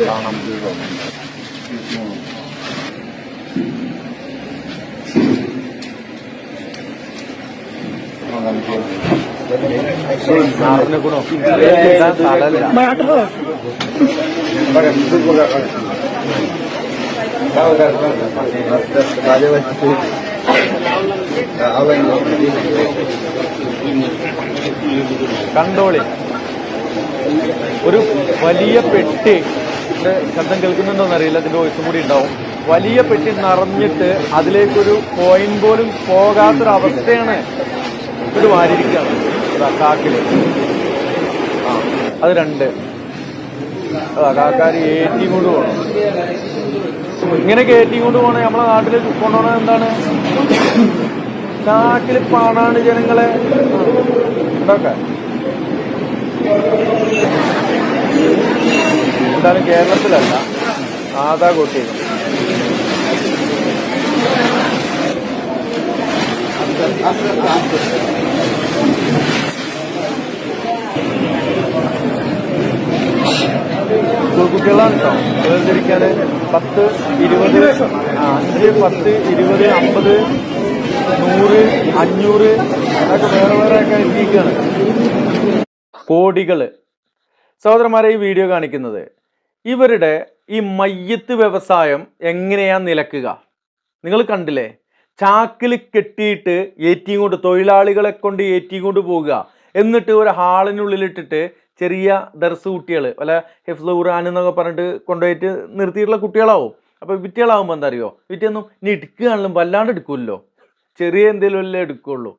കാണാം നാടിനെ ഗുണം തലല്ല കണ്ടോളി. ഒരു വലിയ പെട്ടി ഇതിന്റെ ശബ്ദം കേൾക്കുന്നുണ്ടോ അറിയില്ല. അതിന്റെ വോയിസും കൂടി ഉണ്ടാവും. വലിയ പെട്ടി നിറഞ്ഞിട്ട് അതിലേക്കൊരു കോയിൻ പോലും പോകാത്തൊരവസ്ഥയാണ് ഇത് വാരിയിരിക്കുകയാണ് കാക്കിൽ. ആ അത് രണ്ട്. കാക്കാര് ഏറ്റി കൊണ്ട് പോകണം ഇങ്ങനെ കയറ്റി കൊണ്ട് പോകണേ നമ്മളെ നാട്ടിൽ കൊണ്ടുപോകണത് എന്താണ്? ചാക്കിൽ പാണാണ് ജനങ്ങളെ. ഉണ്ടാക്കാൻ എന്തായാലും കേരളത്തിലല്ല ആദാ കൊട്ടി കുട്ടികളാണ് കേട്ടോ. വേർതിരിക്കാന് പത്ത് ഇരുപത് അഞ്ച് പത്ത് ഇരുപത് അമ്പത് നൂറ് അഞ്ഞൂറ് അതൊക്കെ വേറെ വേറെ ഒക്കെ എത്തിയിരിക്കുകയാണ് കോടികൾ. സഹോദരന്മാരെ ഈ വീഡിയോ കാണിക്കുന്നത് ഇവരുടെ ഈ മയ്യത്ത് വ്യവസായം എങ്ങനെയാ നിലക്കുക? നിങ്ങൾ കണ്ടില്ലേ? ചാക്കിൽ കെട്ടിയിട്ട് ഏറ്റിയും കൊണ്ട് തൊഴിലാളികളെ കൊണ്ട് ഏറ്റിയും കൊണ്ട് പോവുക. എന്നിട്ട് ഒരു ഹാളിനുള്ളിലിട്ടിട്ട് ചെറിയ ദർസ് കുട്ടികൾ അല്ല ഹിഫ്സ് ഖുറാൻ എന്നൊക്കെ പറഞ്ഞിട്ട് കൊണ്ടുപോയിട്ട് നിർത്തിയിട്ടുള്ള കുട്ടികളാവും. അപ്പൊ വിറ്റികളാവുമ്പോൾ എന്താ അറിയോ? വിറ്റിയൊന്നും ഇനി എടുക്കുകയാണെങ്കിലും വല്ലാണ്ട് എടുക്കുമല്ലോ. ചെറിയ എന്തെങ്കിലും അല്ലേ എടുക്കുള്ളൂ.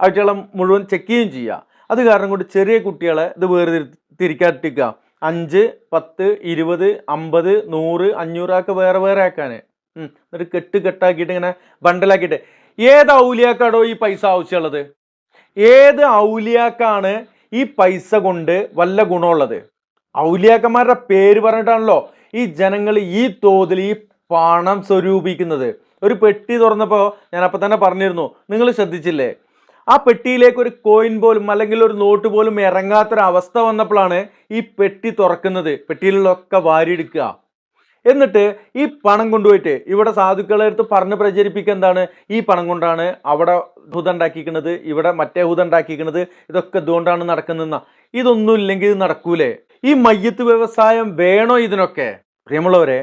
അവറ്റകളെ മുഴുവൻ ചെക്ക് ചെയ്യുകയും ചെയ്യുക. അത് കാരണം കൊണ്ട് ചെറിയ കുട്ടികളെ ഇത് വേറെ തിരിക്കാട്ടിക്കുക അഞ്ച് പത്ത് ഇരുപത് അമ്പത് നൂറ് അഞ്ഞൂറൊക്കെ വേറെ വേറെ ആക്കാൻ എന്നിട്ട് കെട്ട് കെട്ടാക്കിയിട്ട് ഇങ്ങനെ ബണ്ടലാക്കിയിട്ട് ഏത് ഔലിയാക്കാടോ ഈ പൈസ ആവശ്യമുള്ളത്? ഏത് ഔലിയാക്കാണ് ഈ പൈസ കൊണ്ട് വല്ല ഗുണമുള്ളത്? ഔലിയാക്കന്മാരുടെ പേര് പറഞ്ഞിട്ടാണല്ലോ ഈ ജനങ്ങൾ ഈ തോതിൽ ഈ പണം സ്വരൂപിക്കുന്നത്. ഒരു പെട്ടി തുറന്നപ്പോൾ ഞാൻ അപ്പം തന്നെ പറഞ്ഞിരുന്നു. നിങ്ങൾ ശ്രദ്ധിച്ചില്ലേ? ആ പെട്ടിയിലേക്ക് ഒരു കോയിൻ പോലും അല്ലെങ്കിൽ ഒരു നോട്ട് പോലും ഇറങ്ങാത്തൊരവസ്ഥ വന്നപ്പോഴാണ് ഈ പെട്ടി തുറക്കുന്നത്. പെട്ടിയിലുള്ളതൊക്കെ വാരിയെടുക്കുക. എന്നിട്ട് ഈ പണം കൊണ്ടുപോയിട്ട് ഇവിടെ സാധുക്കളെ അടുത്ത് പറഞ്ഞ് പ്രചരിപ്പിക്കുക എന്താണ്? ഈ പണം കൊണ്ടാണ് അവിടെ ഹുത ഉണ്ടാക്കിക്കുന്നത് ഇവിടെ മറ്റേ ഹുത ഉണ്ടാക്കിക്കുന്നത് ഇതൊക്കെ ഇതുകൊണ്ടാണ് നടക്കുന്നതെന്ന. ഇതൊന്നും ഇല്ലെങ്കിൽ നടക്കൂലേ? ഈ മയ്യത്ത് വ്യവസായം വേണോ ഇതിനൊക്കെ? പ്രിയമുള്ളവരെ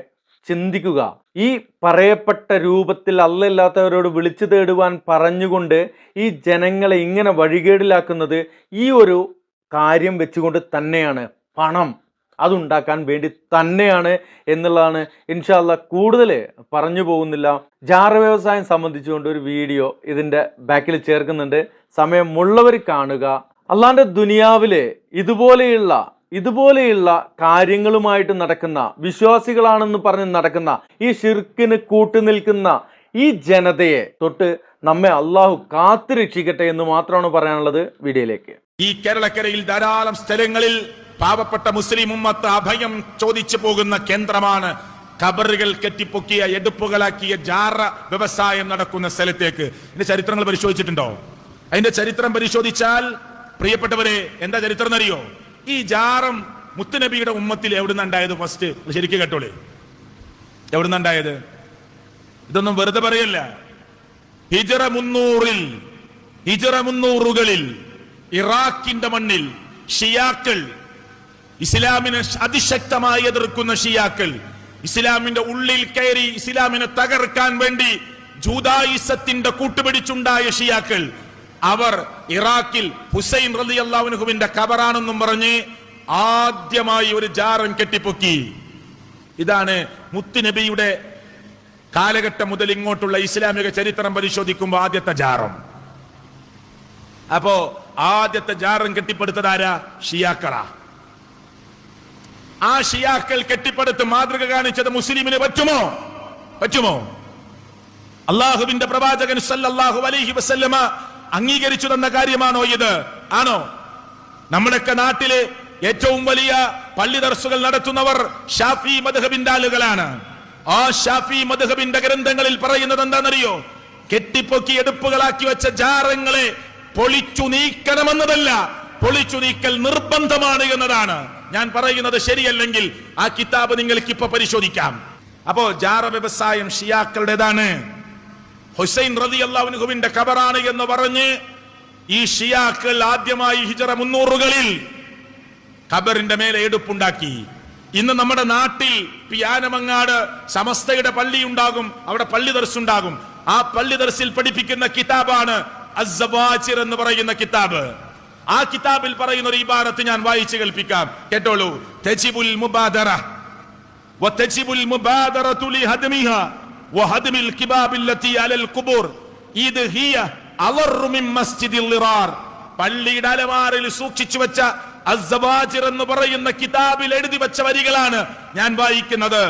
ചിന്തിക്കുക. ഈ പറയപ്പെട്ട രൂപത്തിൽ അല്ലല്ലാത്തവരോട് വിളിച്ചു തേടുവാൻ പറഞ്ഞുകൊണ്ട് ഈ ജനങ്ങളെ ഇങ്ങനെ വഴികേടിലാക്കുന്നത് ഈ ഒരു കാര്യം വെച്ചുകൊണ്ട് തന്നെയാണ്. പണം അതുണ്ടാക്കാൻ വേണ്ടി തന്നെയാണ് എന്നുള്ളതാണ് ഇൻഷാല്ല കൂടുതൽ പറഞ്ഞു പോകുന്നില്ല. ജാറ വ്യവസായം സംബന്ധിച്ചുകൊണ്ട് ഒരു വീഡിയോ ഇതിന്റെ ബാക്കിൽ ചേർക്കുന്നുണ്ട്. സമയമുള്ളവർ കാണുക. അല്ലാണ്ട് ദുനിയാവിൽ ഇതുപോലെയുള്ള ഇതുപോലെയുള്ള കാര്യങ്ങളുമായിട്ട് നടക്കുന്ന വിശ്വാസികളാണെന്ന് പറഞ്ഞ് നടക്കുന്ന ഈ ഷിർക്കിന് കൂട്ടുനിൽക്കുന്ന ഈ ജനതയെ തൊട്ട് നമ്മെ അള്ളാഹു കാത്തു രക്ഷിക്കട്ടെ എന്ന് മാത്രമാണ് പറയാനുള്ളത് വീഡിയോയിലേക്ക്. ഈ കേരളക്കരയിൽ ധാരാളം സ്ഥലങ്ങളിൽ പാവപ്പെട്ട മുസ്ലിം ഉമ്മത്ത് അഭയം ചോദിച്ചു പോകുന്ന കേന്ദ്രമാണ് കബറുകൾ കെട്ടിപ്പൊക്കിയ എടുപ്പുകളാക്കിയ ജാറ വ്യവസായം നടക്കുന്ന സ്ഥലത്തേക്ക്. ഇതിന്റെ ചരിത്രങ്ങൾ പരിശോധിച്ചിട്ടുണ്ടോ? അതിന്റെ ചരിത്രം പരിശോധിച്ചാൽ പ്രിയപ്പെട്ടവരെ എന്താ ചരിത്രം എന്നറിയോ? ഈ ജാറം മുത്തുനബിയുടെ ഉമ്മത്തിൽ എവിടുന്ന് ഉണ്ടായത് ഫസ്റ്റ് ശരിക്കും കേട്ടോളേ. എവിടുന്ന് ഉണ്ടായത്? ഇതൊന്നും വെറുതെ പറയല്ല. ഹിജറ മുന്നൂറിൽ ഹിജറ മുന്നൂറുകളിൽ ഇറാഖിന്റെ മണ്ണിൽ ഷിയാക്കൾ ഇസ്ലാമിനെ അതിശക്തമായി എതിർക്കുന്ന ഷിയാക്കൾ ഇസ്ലാമിന്റെ ഉള്ളിൽ കയറി ഇസ്ലാമിനെ തകർക്കാൻ വേണ്ടി ജൂതായിസത്തിന്റെ കൂട്ടുപിടിച്ചുണ്ടായ ഷിയാക്കൾ അവർ ഇറാഖിൽ ഹുസൈൻ റലി അള്ളാഹുനുഹുവിന്റെ കബറാണെന്നും പറഞ്ഞ് ആദ്യമായി ഒരു ജാറം കെട്ടിപ്പൊക്കി. ഇതാണ് മുത്തുനബിയുടെ കാലഘട്ടം മുതൽ ഇങ്ങോട്ടുള്ള ഇസ്ലാമിക ചരിത്രം പരിശോധിക്കുമ്പോൾ ആദ്യത്തെ ജാറം. അപ്പോ ആദ്യത്തെ ജാറം കെട്ടിപ്പടുത്തതാരാ? ഷിയാക്കളാ. ആ ഷിയാക്കൾ കെട്ടിപ്പടുത്ത് മാതൃക കാണിച്ചത് മുസ്ലിമിന് പറ്റുമോ? പറ്റുമോ? അള്ളാഹുവിന്റെ പ്രവാചകൻ സല്ലല്ലാഹു അലൈഹി വസല്ലമ അംഗീകരിച്ചു തന്ന കാര്യമാണോ ഇത്? ആണോ? നമ്മുടെയൊക്കെ നാട്ടിൽ ഏറ്റവും വലിയ പള്ളി ദർസുകൾ നടത്തുന്നവർ ഷാഫി മധുഹബിന്റെ ആളുകളാണ്. ആ ഷാഫി മധുഹബിന്റെ ഗ്രന്ഥങ്ങളിൽ പറയുന്നത് എന്താണെന്നറിയോ? കെട്ടിപ്പൊക്കി എടുപ്പുകളാക്കി വെച്ച ജാറങ്ങളെ പൊളിച്ചു നീക്കണമെന്നതല്ല പൊളിച്ചു നീക്കൽ നിർബന്ധമാണ് എന്നതാണ്. ഞാൻ പറയുന്നത് ശരിയല്ലെങ്കിൽ ആ കിതാബ് നിങ്ങൾക്ക് ഇപ്പൊ പരിശോധിക്കാം. അപ്പോ ജാറ വ്യവസായം ഷിയാക്കളുടേതാണ്. ഹുസൈൻ റതി അള്ളാഹുവിന്റെ ഖബറാണ് എന്ന് പറഞ്ഞ് ഈ ഷിയാക്കൾ ആദ്യമായി ഹിജറ മുന്നൂറുകളിൽ ഖബറിന്റെ മേലെ എടുപ്പുണ്ടാക്കി. ഇന്ന് നമ്മുടെ നാട്ടിൽ പിയാനമങ്ങാട് സമസ്തയുടെ പള്ളി ഉണ്ടാകും അവിടെ പള്ളി ദർസുണ്ടാകും. ആ പള്ളി ദർസിൽ പഠിപ്പിക്കുന്ന കിതാബാണ് അസബാച്ചിർ എന്ന് പറയുന്ന കിതാബ്. ആ കിതാബിൽ പറയുന്ന ഒരു ഇബാറത്ത് ഞാൻ വായിച്ചു കേൾപ്പിക്കാം. കേട്ടോളൂ. തെജിബുൽ മുബാദറ. വ തെജിബുൽ മുബാദറ പള്ളിയുടെ അലമാറിൽ സൂക്ഷിച്ചു വെച്ച അസവാജിർ എന്ന് പറയുന്ന കിതാബിൽ എഴുതി വെച്ച വരികളാണ് ഞാൻ വായിക്കുന്നത്.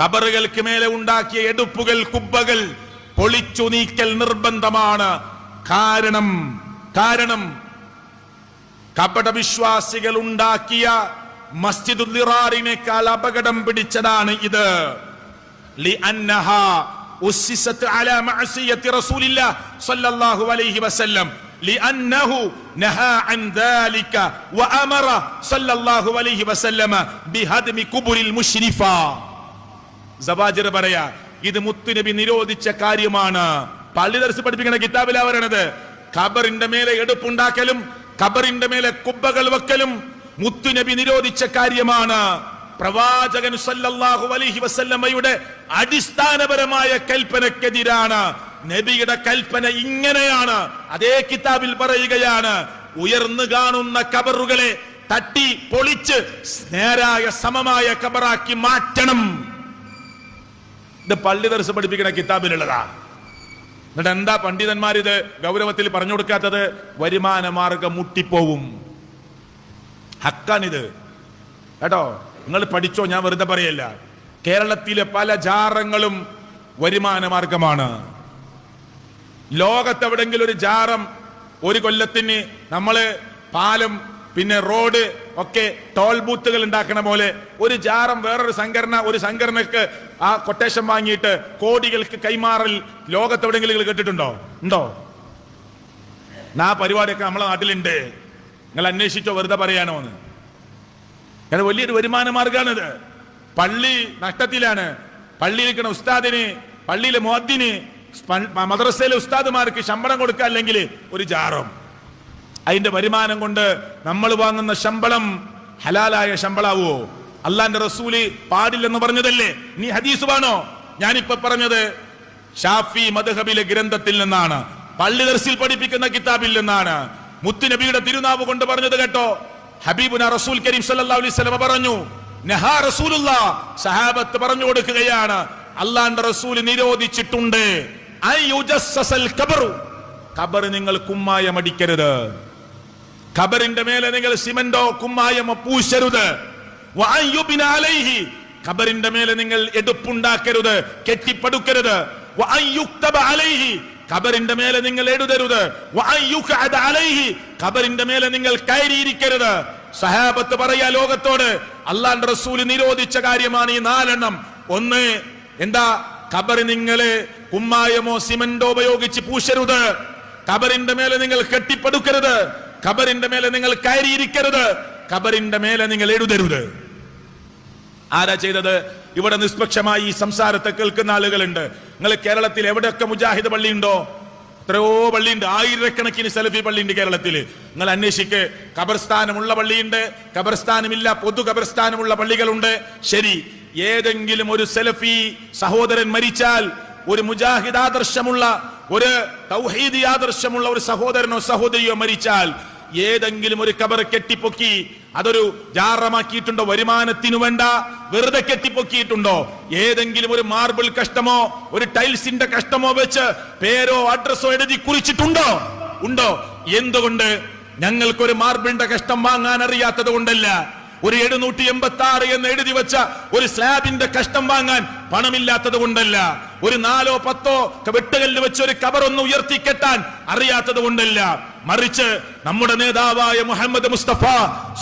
കബറുകൾക്ക് മേലെ ഉണ്ടാക്കിയ എടുപ്പുകൾ കുബ്ബകൾ പൊളിച്ചു നീക്കൽ നിർബന്ധമാണ്. കാരണം കാരണം കപടവിശ്വാസികൾ ഉണ്ടാക്കിയ മസ്ജിദുറാറിനേക്കാൾ അപകടം പിടിച്ചതാണ് ഇത്. പറയാ ഇത് മുത്തുനബി നിരോധിച്ച കാര്യമാണ്. പള്ളി ദർശി പഠിപ്പിക്കുന്ന കിതാബിലാ പറയണത് ഖബറിന്റെ മേലെ എടുപ്പുണ്ടാക്കലും ഖബറിന്റെ മേലെ കുബ്ബകൾ വെക്കലും മുത്തുനബി നിരോധിച്ച കാര്യമാണ്. പ്രവാചകൻ സല്ലല്ലാഹു അലൈഹി വസല്ലമയുടെ അടിസ്ഥാനപരമായ കൽപ്പനക്കെതിരാണ്. നബിയുടെ കൽപ്പന ഇങ്ങനെയാണ്. അതേ കിതാബിൽ പറയുകയാണ് ഉയർന്നു കാണുന്ന കബറുകളെ തട്ടി പൊളിച്ച് നേരായ സമമായ കബറാക്കി മാറ്റണം. ഇത് പള്ളി ദർശനം പഠിപ്പിക്കുന്ന കിതാബിലുള്ളതാ. എന്നിട്ട് എന്താ പണ്ഡിതന്മാർ ഇത് ഗൗരവത്തിൽ പറഞ്ഞു കൊടുക്കാത്തത്? വരുമാന മാർഗം മുട്ടിപ്പോവും. ഹക്കാണിത്. കേട്ടോ? നിങ്ങൾ പഠിച്ചോ? ഞാൻ വെറുതെ പറയല്ല. കേരളത്തിലെ പല ജാറങ്ങളും വരുമാന മാർഗമാണ് ലോകത്തെവിടെങ്കിലും ഒരു ജാറം ഒരു കൊല്ലത്തിന് നമ്മൾ പാലം പിന്നെ റോഡ് ഒക്കെ ടോൾ ബൂത്തുകൾ ഉണ്ടാക്കണ പോലെ ഒരു ജാറം വേറൊരു സംഘടന ഒരു സംഘടനക്ക് ആ കൊട്ടേഷൻ വാങ്ങിയിട്ട് കോടികൾക്ക് കൈമാറൽ ലോകത്തെവിടെങ്കിലും കേട്ടിട്ടുണ്ടോ? ഉണ്ടോ? ആ പരിപാടിയൊക്കെ നമ്മളെ നാട്ടിലുണ്ട്. നിങ്ങൾ അന്വേഷിച്ചോ വെറുതെ പറയാനോ എന്ന് വലിയൊരു വരുമാന മാർഗമാണിത് പള്ളി നഷ്ടത്തിലാണ്. പള്ളിയിലിരിക്കുന്ന ഉസ്താദിന് പള്ളിയിലെ മോദിന് മദ്രസയിലെ ഉസ്താദുമാർക്ക് ശമ്പളം കൊടുക്കുക അല്ലെങ്കിൽ ഒരു ജാറും. അതിന്റെ വരുമാനം കൊണ്ട് നമ്മൾ വാങ്ങുന്ന ശമ്പളം ഹലാലായ ശമ്പളാവോ? അള്ളാന്റെ റസൂൽ പാടില്ലെന്ന് പറഞ്ഞതല്ലേ? നീ ഹദീസ് വേണോ? ഞാനിപ്പോ പറഞ്ഞത് ഷാഫി മദ്ഹബിലെ ഗ്രന്ഥത്തിൽ നിന്നാണ്. പള്ളി ദർസിൽ പഠിപ്പിക്കുന്ന കിതാബിൽ നിന്നാണ്. മുത്തുനബിയുടെ തിരുനാവ് കൊണ്ട് പറഞ്ഞത് കേട്ടോ. ഹബീബുന റസൂൽ കരീം സല്ലല്ലാഹു അലൈഹി പറഞ്ഞു നെഹാ റസൂലുള്ള. സഹാബത്ത് പറഞ്ഞു കൊടുക്കുകയാണ് അള്ളാന്റെ റസൂൽ നിരോധിച്ചിട്ടുണ്ട്. ഖബറു നിങ്ങൾ കുമ്മായം അടിക്കരുത്. ഖബറിന്റെ മേലെ നിങ്ങൾ സിമന്റോ കുമ്മായമോ പൂശരുത്. ഖബറിന്റെ മേലെ നിങ്ങൾ എടുപ്പുണ്ടാക്കരുത് കെട്ടിപ്പടുക്കരുത്. ഖബറിന്റെ മേലെ നിങ്ങൾ എഴുതരുത്. ഖബറിന്റെ മേലെ നിങ്ങൾ കയറിയിരിക്കരുത്. സഹാബത്ത് പറയാ ലോകത്തോട് അള്ളാന്റെ റസൂൽ നിരോധിച്ച കാര്യമാണ് ഈ നാലെണ്ണം. ഒന്ന് എന്താ? ഖബർ നിങ്ങളെ കുമ്മായമോ സിമന്റോ ഉപയോഗിച്ച് പൂശരുത്. ഖബറിന്റെ മേലെ നിങ്ങൾ കെട്ടിപ്പടുക്കരുത്. ഖബറിന്റെ മേലെ നിങ്ങൾ കയറിയിരിക്കരുത്. ഖബറിന്റെ മേലെ നിങ്ങൾ എഴുതരുത്. ആരാ ചെയ്തത്? ഇവിടെ നിഷ്പക്ഷമായി ഈ സംസാരത്തെ കേൾക്കുന്ന ആളുകളുണ്ട്. നിങ്ങൾ കേരളത്തിൽ എവിടെയൊക്കെ മുജാഹിദ് പള്ളി ഉണ്ടോ എത്രയോ പള്ളിയുണ്ട്. ആയിരക്കണക്കിന് സലഫി പള്ളിയുണ്ട് കേരളത്തിൽ. നിങ്ങൾ അന്വേഷിക്ക്. ഖബർസ്ഥാനമുള്ള പള്ളിയുണ്ട്. ഖബർസ്ഥാനമില്ല പൊതു ഖബർസ്ഥാനമുള്ള പള്ളികളുണ്ട്. ശരി. ഏതെങ്കിലും ഒരു സെലഫി സഹോദരൻ മരിച്ചാൽ ഒരു മുജാഹിദ് ആദർശമുള്ള ഒരു തൗഹീദി ആദർശമുള്ള ഒരു സഹോദരനോ സഹോദരിയോ മരിച്ചാൽ ഏതെങ്കിലും ഒരു കബർ കെട്ടിപ്പൊക്കി അതൊരു ജാറമാക്കിയിട്ടുണ്ടോ? വരുമാനത്തിനു വേണ്ട. വെറുതെ കെട്ടിപ്പൊക്കിയിട്ടുണ്ടോ? ഏതെങ്കിലും ഒരു മാർബിൾ കഷ്ടമോ ഒരു ടൈൽസിന്റെ കഷ്ടമോ വെച്ച് പേരോ അഡ്രസ്സോ എഴുതി കുറിച്ചിട്ടുണ്ടോ? ഉണ്ടോ? എന്തുകൊണ്ട്? ഞങ്ങൾക്കൊരു മാർബിളിന്റെ കഷ്ടം വാങ്ങാൻ അറിയാത്തത് കൊണ്ടല്ല. ഒരു എഴുന്നൂറ്റി എൺപത്തി ആറ് എന്ന് എഴുതി വെച്ച ഒരു സ്ലാബിന്റെ കഷ്ടം വാങ്ങാൻ പണമില്ലാത്തത് കൊണ്ടല്ല. ഒരു നാലോ പത്തോ വെട്ടുകല്ല് വെച്ച് ഒരു കബർ ഒന്ന് ഉയർത്തിക്കെട്ടാൻ അറിയാത്തത് കൊണ്ടല്ല. മറിച്ച് നമ്മുടെ നേതാവായ മുഹമ്മദ് മുസ്തഫ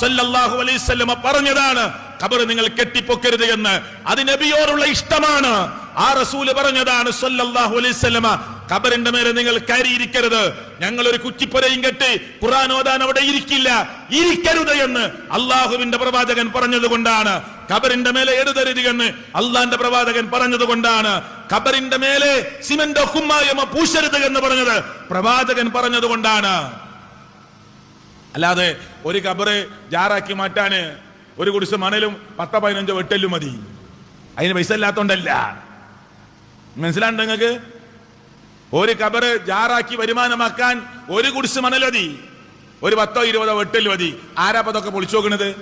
സല്ലല്ലാഹു അലൈഹി വസല്ലമ പറഞ്ഞതാണ് ഖബർ നിങ്ങൾ കെട്ടിപ്പൊക്കരുത് എന്ന്. അത് നബിയോടുള്ള ഇഷ്ടമാണ്. ആ റസൂൽ പറഞ്ഞതാണ് സല്ലല്ലാഹു വസല്ലമ ഖബറിന്റെ മേലെ നിങ്ങൾ കയറിയിരിക്കരുത്. ഞങ്ങൾ ഒരു കുറ്റിപ്പുരയും കെട്ടി ഖുർആൻ ഓതാൻ അവിടെ ഇരിക്കില്ല. ഇരിക്കരുത് എന്ന് അള്ളാഹുവിന്റെ പ്രവാചകൻ പറഞ്ഞതുകൊണ്ടാണ്. ഖബറിന്റെ മേലെ എഴുതരുത് എന്ന് അള്ളാന്റെ പ്രവാചകൻ പറഞ്ഞതുകൊണ്ടാണ്. ഖബറിന്റെ മേലെ സിമന്റോ കുമ്മായമോ പൂശരുത് എന്ന് പറഞ്ഞത് പ്രവാചകൻ പറഞ്ഞതുകൊണ്ടാണ്. അല്ലാതെ ഒരു ഖബറ് ജാറാക്കി മാറ്റാന് ഒരു കുടിസ് മണലും പത്തോ പതിനഞ്ചോ വെട്ടലും മതി. അതിന് പൈസ ഇല്ലാത്തോണ്ടല്ല. മനസ്സിലാണ്ട് നിങ്ങൾക്ക്? ഒരു കബറ് ജാറാക്കി വരുമാനമാക്കാൻ ഒരു കുടിസ് മണൽ മതി. ഒരു പത്തോ ഇരുപതോ വെട്ടൽ മതി. ആരാ അപ്പൊ അതൊക്കെ പൊളിച്ചു നോക്കണത്?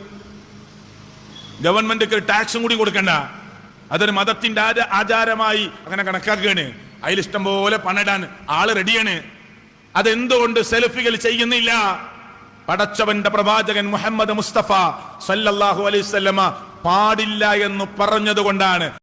ഗവൺമെന്റ് ടാക്സും കൂടി കൊടുക്കണ്ട. അതൊരു മതത്തിന്റെ ആച- ആചാരമായി അങ്ങനെ കണക്കാക്കുകയാണ്. അതിൽ ഇഷ്ടം പോലെ പണിടാൻ ആൾ റെഡിയാണ് അതെന്തുകൊണ്ട് സെൽഫികൾ ചെയ്യുന്നില്ല? പടച്ചവന്റെ പ്രവാചകൻ മുഹമ്മദ് മുസ്തഫ സല്ലല്ലാഹു അലൈഹി പാടില്ല എന്ന് പറഞ്ഞതുകൊണ്ടാണ്.